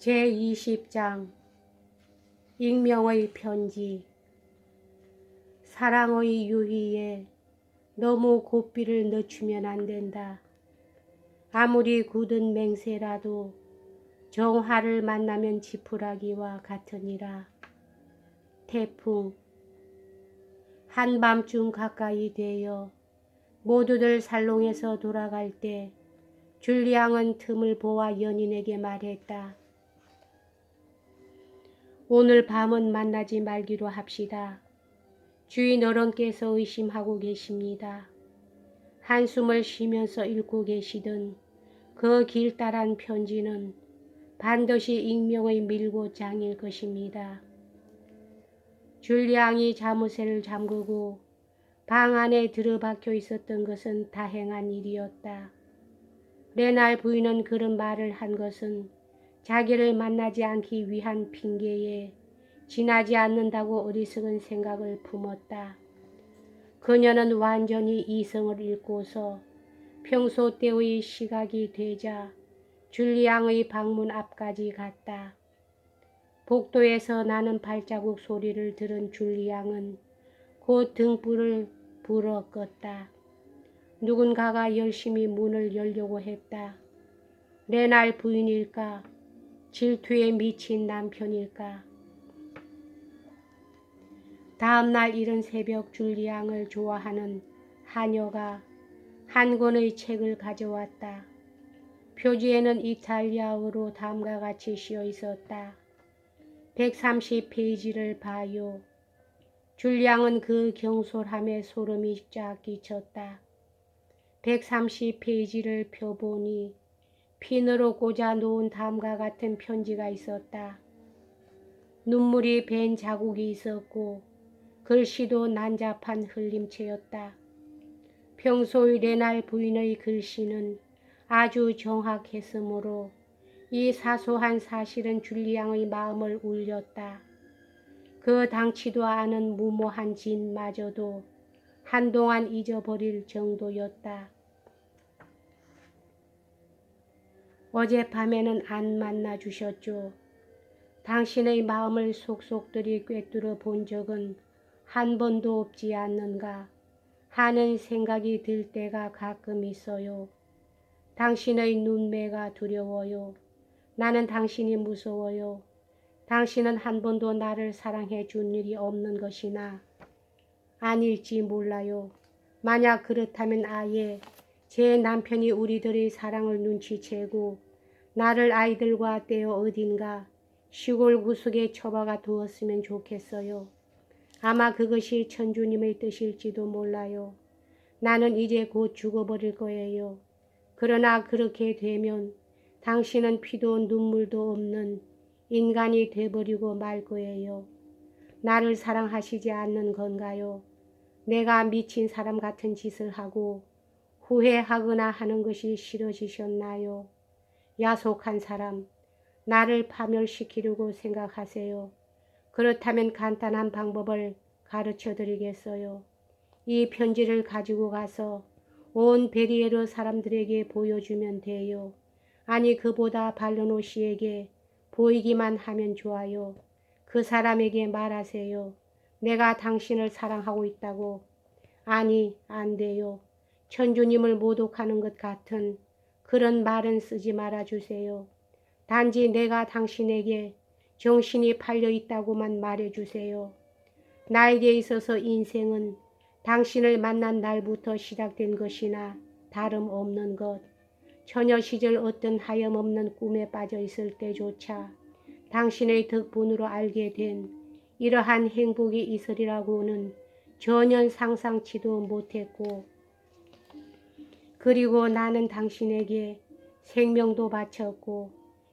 제20장 익명의 편지 사랑의 유희에 너무 고삐를 늦추면 안 된다. 아무리 굳은 맹세라도 정화를 만나면 지푸라기와 같으니라. 태풍 한밤중 가까이 되어 모두들 살롱에서 돌아갈 때 줄리앙은 틈을 보아 연인에게 말했다. 오늘 밤은 만나지 말기로 합시다. 주인 어른께서 의심하고 계십니다. 한숨을 쉬면서 읽고 계시던 그 길다란 편지는 반드시 익명의 밀고장일 것입니다. 줄리앙이 자무새를 잠그고 방 안에 들어박혀 있었던 것은 다행한 일이었다. 레날 부인은 그런 말을 한 것은 자기를 만나지 않기 위한 핑계에 지나지 않는다고 어리석은 생각을 품었다. 그녀는 완전히 이성을 잃고서 평소 때의 시각이 되자 줄리앙의 방문 앞까지 갔다. 복도에서 나는 발자국 소리를 들은 줄리앙은 곧 등불을 불어 껐다. 누군가가 열심히 문을 열려고 했다. 레날 부인일까? 질투에 미친 남편일까? 다음날 이른 새벽 줄리앙을 좋아하는 하녀가 한 권의 책을 가져왔다. 표지에는 이탈리아어로 다음과 같이 씌어 있었다. 130페이지를 봐요. 줄리앙은 그 경솔함에 소름이 쫙 끼쳤다. 130페이지를 펴보니 핀으로 꽂아 놓은 다음과 같은 편지가 있었다. 눈물이 밴 자국이 있었고 글씨도 난잡한 흘림체였다. 평소의 레날 부인의 글씨는 아주 정확했으므로 이 사소한 사실은 줄리앙의 마음을 울렸다. 그 당치도 않은 무모한 짓마저도 한동안 잊어버릴 정도였다. 어젯밤에는 안 만나 주셨죠. 당신의 마음을 속속들이 꿰뚫어 본 적은 한 번도 없지 않는가 하는 생각이 들 때가 가끔 있어요. 당신의 눈매가 두려워요. 나는 당신이 무서워요. 당신은 한 번도 나를 사랑해 준 일이 없는 것이나 아닐지 몰라요. 만약 그렇다면 아예 제 남편이 우리들의 사랑을 눈치채고 나를 아이들과 떼어 어딘가 시골 구석에 처박아 두었으면 좋겠어요. 아마 그것이 천주님의 뜻일지도 몰라요. 나는 이제 곧 죽어버릴 거예요. 그러나 그렇게 되면 당신은 피도 눈물도 없는 인간이 돼버리고 말 거예요. 나를 사랑하시지 않는 건가요? 내가 미친 사람 같은 짓을 하고 후회하거나 하는 것이 싫어지셨나요? 야속한 사람, 나를 파멸시키려고 생각하세요. 그렇다면 간단한 방법을 가르쳐 드리겠어요. 이 편지를 가지고 가서 온 베리에르 사람들에게 보여주면 돼요. 아니 그보다 발르노 씨에게 보이기만 하면 좋아요. 그 사람에게 말하세요. 내가 당신을 사랑하고 있다고. 아니 안 돼요. 천주님을 모독하는 것 같은 그런 말은 쓰지 말아 주세요. 단지 내가 당신에게 정신이 팔려 있다고만 말해 주세요. 나에게 있어서 인생은 당신을 만난 날부터 시작된 것이나 다름없는 것. 처녀 시절 어떤 하염없는 꿈에 빠져 있을 때조차 당신의 덕분으로 알게 된 이러한 행복이 있으리라고는 전혀 상상치도 못했고 그리고 나는 당신에게 생명도 바쳤고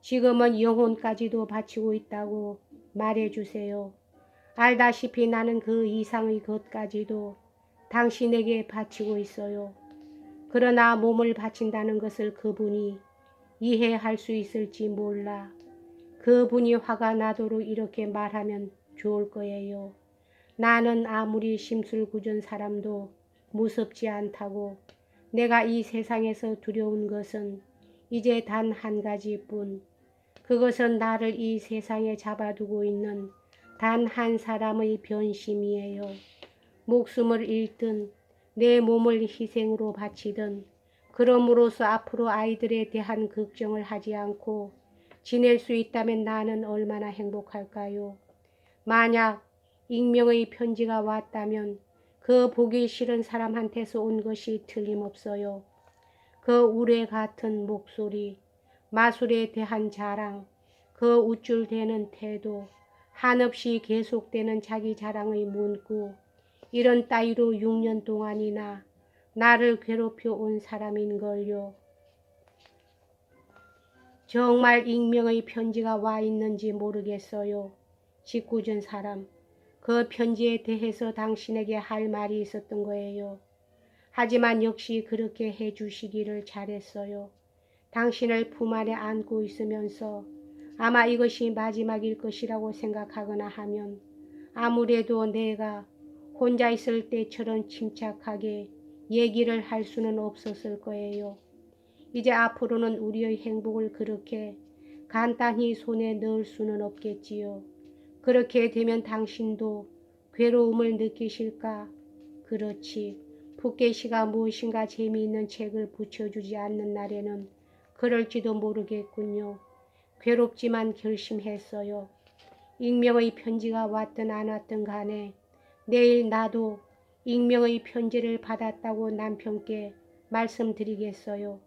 지금은 영혼까지도 바치고 있다고 말해주세요. 알다시피 나는 그 이상의 것까지도 당신에게 바치고 있어요. 그러나 몸을 바친다는 것을 그분이 이해할 수 있을지 몰라. 그분이 화가 나도록 이렇게 말하면 좋을 거예요. 나는 아무리 심술궂은 사람도 무섭지 않다고 내가 이 세상에서 두려운 것은 이제 단 한 가지뿐. 그것은 나를 이 세상에 잡아두고 있는 단 한 사람의 변심이에요. 목숨을 잃든 내 몸을 희생으로 바치든 그럼으로써 앞으로 아이들에 대한 걱정을 하지 않고 지낼 수 있다면 나는 얼마나 행복할까요? 만약 익명의 편지가 왔다면 그 보기 싫은 사람한테서 온 것이 틀림없어요. 그 우레 같은 목소리, 마술에 대한 자랑, 그 우쭐대는 태도, 한없이 계속되는 자기 자랑의 문구, 이런 따위로 6년 동안이나 나를 괴롭혀 온 사람인걸요. 정말 익명의 편지가 와 있는지 모르겠어요. 짓궂은 사람. 그 편지에 대해서 당신에게 할 말이 있었던 거예요. 하지만 역시 그렇게 해주시기를 잘했어요. 당신을 품 안에 안고 있으면서 아마 이것이 마지막일 것이라고 생각하거나 하면 아무래도 내가 혼자 있을 때처럼 침착하게 얘기를 할 수는 없었을 거예요. 이제 앞으로는 우리의 행복을 그렇게 간단히 손에 넣을 수는 없겠지요. 그렇게 되면 당신도 괴로움을 느끼실까? 그렇지. 푸켓이가 무엇인가 재미있는 책을 붙여주지 않는 날에는 그럴지도 모르겠군요. 괴롭지만 결심했어요. 익명의 편지가 왔든 안 왔든 간에 내일 나도 익명의 편지를 받았다고 남편께 말씀드리겠어요.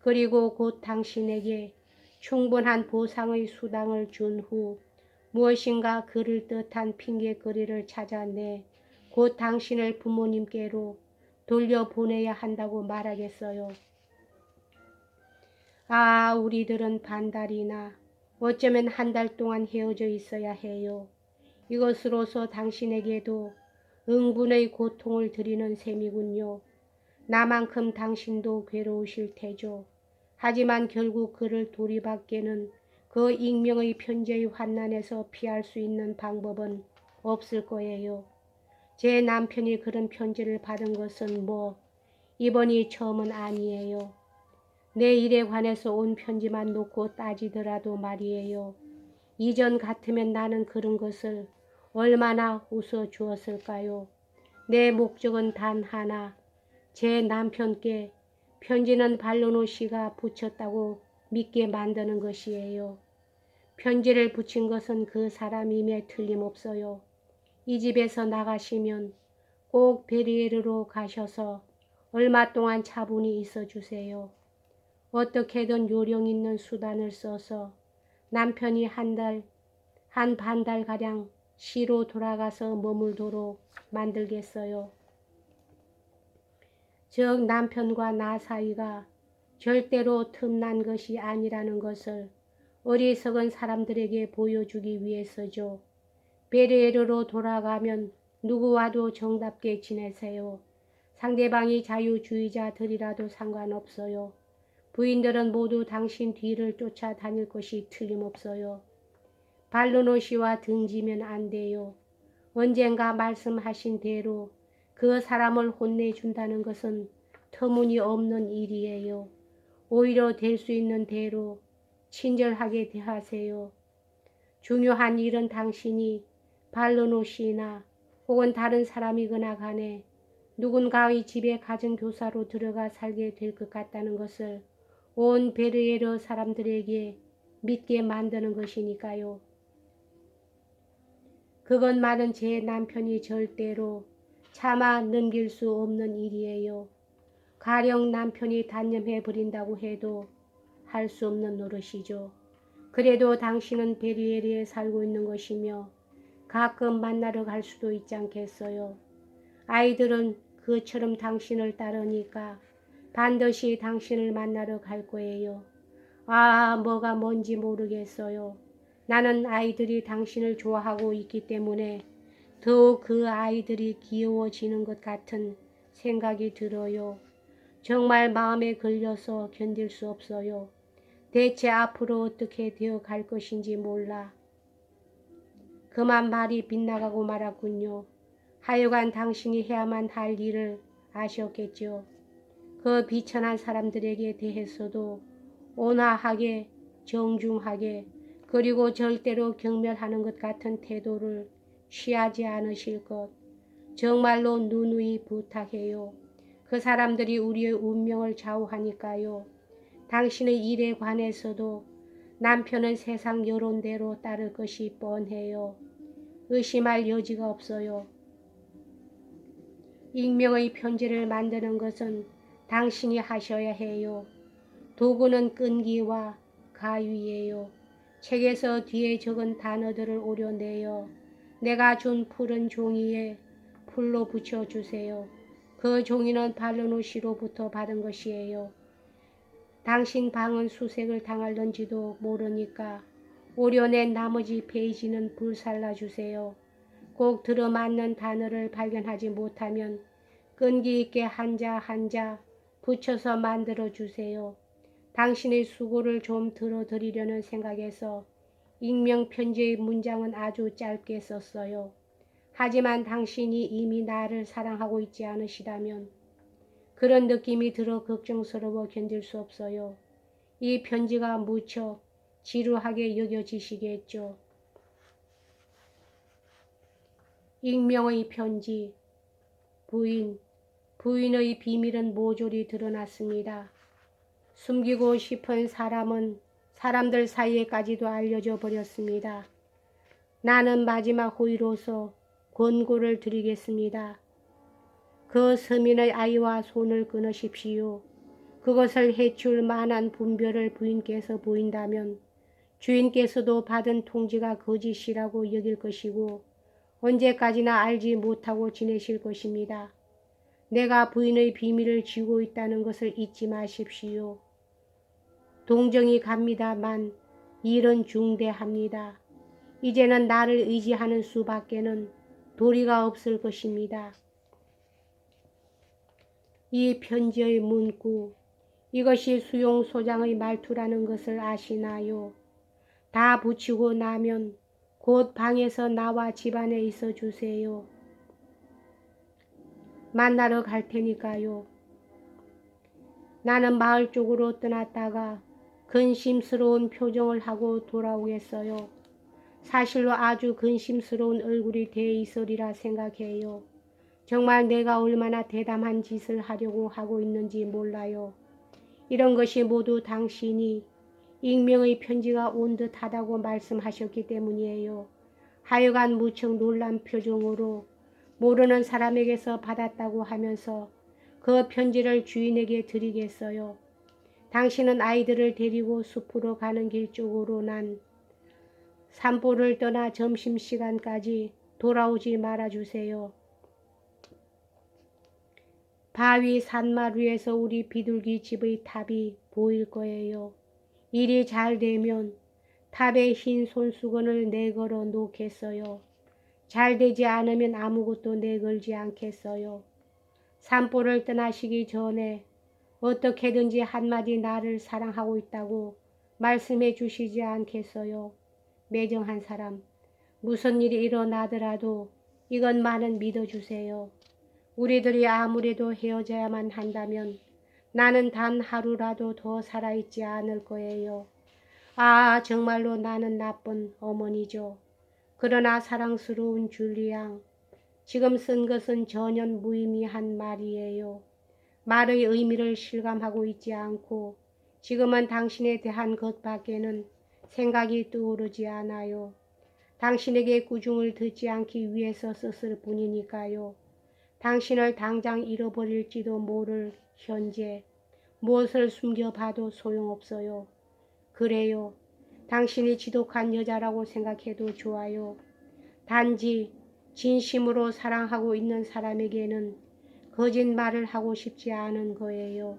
그리고 곧 당신에게 충분한 보상의 수당을 준 후 무엇인가 그를 뜻한 핑계거리를 찾아내 곧 당신을 부모님께로 돌려보내야 한다고 말하겠어요. 아, 우리들은 반달이나 어쩌면 한 달 동안 헤어져 있어야 해요. 이것으로서 당신에게도 응분의 고통을 드리는 셈이군요. 나만큼 당신도 괴로우실 테죠. 하지만 결국 그를 돌이받게는 그 익명의 편지의 환난에서 피할 수 있는 방법은 없을 거예요. 제 남편이 그런 편지를 받은 것은 뭐 이번이 처음은 아니에요. 내 일에 관해서 온 편지만 놓고 따지더라도 말이에요. 이전 같으면 나는 그런 것을 얼마나 웃어 주었을까요? 내 목적은 단 하나. 제 남편께 편지는 발로노 씨가 붙였다고 믿게 만드는 것이에요. 편지를 붙인 것은 그 사람임에 틀림없어요. 이 집에서 나가시면 꼭 베리에르로 가셔서 얼마 동안 차분히 있어 주세요. 어떻게든 요령 있는 수단을 써서 남편이 한 달, 한 반 달가량 시로 돌아가서 머물도록 만들겠어요. 즉 남편과 나 사이가 절대로 틈난 것이 아니라는 것을 어리석은 사람들에게 보여주기 위해서죠. 베르에르로 돌아가면 누구와도 정답게 지내세요. 상대방이 자유주의자들이라도 상관없어요. 부인들은 모두 당신 뒤를 쫓아다닐 것이 틀림없어요. 발로노 씨와 등지면 안 돼요. 언젠가 말씀하신 대로 그 사람을 혼내준다는 것은 터무니없는 일이에요. 오히려 될 수 있는 대로 친절하게 대하세요. 중요한 일은 당신이 발로노 씨나 혹은 다른 사람이거나 간에 누군가의 집에 가정 교사로 들어가 살게 될 것 같다는 것을 온 베르에르 사람들에게 믿게 만드는 것이니까요. 그것만은 제 남편이 절대로 차마 넘길 수 없는 일이에요. 가령 남편이 단념해 버린다고 해도 할 수 없는 노릇이죠. 그래도 당신은 베리에르에 살고 있는 것이며 가끔 만나러 갈 수도 있지 않겠어요. 아이들은 그처럼 당신을 따르니까 반드시 당신을 만나러 갈 거예요. 아, 뭐가 뭔지 모르겠어요. 나는 아이들이 당신을 좋아하고 있기 때문에 더욱 그 아이들이 귀여워지는 것 같은 생각이 들어요. 정말 마음에 걸려서 견딜 수 없어요. 대체 앞으로 어떻게 되어 갈 것인지 몰라. 그만 말이 빗나가고 말았군요. 하여간 당신이 해야만 할 일을 아셨겠죠. 그 비천한 사람들에게 대해서도 온화하게 정중하게 그리고 절대로 경멸하는 것 같은 태도를 취하지 않으실 것. 정말로 누누이 부탁해요. 그 사람들이 우리의 운명을 좌우하니까요. 당신의 일에 관해서도 남편은 세상 여론대로 따를 것이 뻔해요. 의심할 여지가 없어요. 익명의 편지를 만드는 것은 당신이 하셔야 해요. 도구는 끈기와 가위예요. 책에서 뒤에 적은 단어들을 오려내어 내가 준 푸른 종이에 풀로 붙여주세요. 그 종이는 발르노시로부터 받은 것이에요. 당신 방은 수색을 당할런지도 모르니까 오려낸 나머지 페이지는 불살라 주세요. 꼭 들어맞는 단어를 발견하지 못하면 끈기 있게 한자 한자 붙여서 만들어 주세요. 당신의 수고를 좀 들어드리려는 생각에서 익명 편지의 문장은 아주 짧게 썼어요. 하지만 당신이 이미 나를 사랑하고 있지 않으시다면 그런 느낌이 들어 걱정스러워 견딜 수 없어요. 이 편지가 무척 지루하게 여겨지시겠죠. 익명의 편지 부인 부인의 비밀은 모조리 드러났습니다. 숨기고 싶은 사람은 사람들 사이에까지도 알려져 버렸습니다. 나는 마지막 호의로서 권고를 드리겠습니다. 그 서민의 아이와 손을 끊으십시오. 그것을 해줄 만한 분별을 부인께서 보인다면 주인께서도 받은 통지가 거짓이라고 여길 것이고 언제까지나 알지 못하고 지내실 것입니다. 내가 부인의 비밀을 쥐고 있다는 것을 잊지 마십시오. 동정이 갑니다만 일은 중대합니다. 이제는 나를 의지하는 수밖에는 도리가 없을 것입니다. 이 편지의 문구, 이것이 수용 소장의 말투라는 것을 아시나요? 다 붙이고 나면 곧 방에서 나와 집안에 있어 주세요. 만나러 갈 테니까요. 나는 마을 쪽으로 떠났다가 근심스러운 표정을 하고 돌아오겠어요. 사실로 아주 근심스러운 얼굴이 돼 있으리라 생각해요. 정말 내가 얼마나 대담한 짓을 하려고 하고 있는지 몰라요. 이런 것이 모두 당신이 익명의 편지가 온 듯하다고 말씀하셨기 때문이에요. 하여간 무척 놀란 표정으로 모르는 사람에게서 받았다고 하면서 그 편지를 주인에게 드리겠어요. 당신은 아이들을 데리고 숲으로 가는 길 쪽으로 난 산보를 떠나 점심시간까지 돌아오지 말아주세요. 바위 산마루에서 우리 비둘기 집의 탑이 보일 거예요. 일이 잘 되면 탑에 흰 손수건을 내걸어 놓겠어요. 잘 되지 않으면 아무것도 내걸지 않겠어요. 산보를 떠나시기 전에 어떻게든지 한마디 나를 사랑하고 있다고 말씀해 주시지 않겠어요. 매정한 사람, 무슨 일이 일어나더라도 이것만은 믿어주세요. 우리들이 아무래도 헤어져야만 한다면 나는 단 하루라도 더 살아있지 않을 거예요. 아, 정말로 나는 나쁜 어머니죠. 그러나 사랑스러운 줄리앙, 지금 쓴 것은 전혀 무의미한 말이에요. 말의 의미를 실감하고 있지 않고 지금은 당신에 대한 것밖에는 생각이 떠오르지 않아요. 당신에게 꾸중을 듣지 않기 위해서 썼을 뿐이니까요. 당신을 당장 잃어버릴지도 모를 현재 무엇을 숨겨봐도 소용없어요. 그래요. 당신이 지독한 여자라고 생각해도 좋아요. 단지 진심으로 사랑하고 있는 사람에게는 거짓말을 하고 싶지 않은 거예요.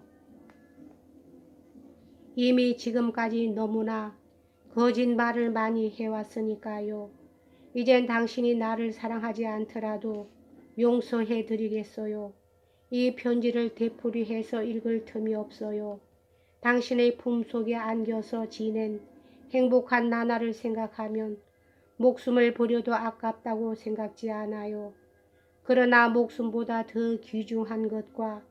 이미 지금까지 너무나 거짓말을 많이 해왔으니까요. 이젠 당신이 나를 사랑하지 않더라도 용서해 드리겠어요. 이 편지를 되풀이해서 읽을 틈이 없어요. 당신의 품속에 안겨서 지낸 행복한 나날을 생각하면 목숨을 버려도 아깝다고 생각지 않아요. 그러나 목숨보다 더 귀중한 것과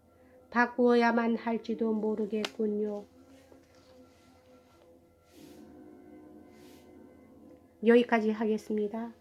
바꾸어야만 할지도 모르겠군요. 여기까지 하겠습니다.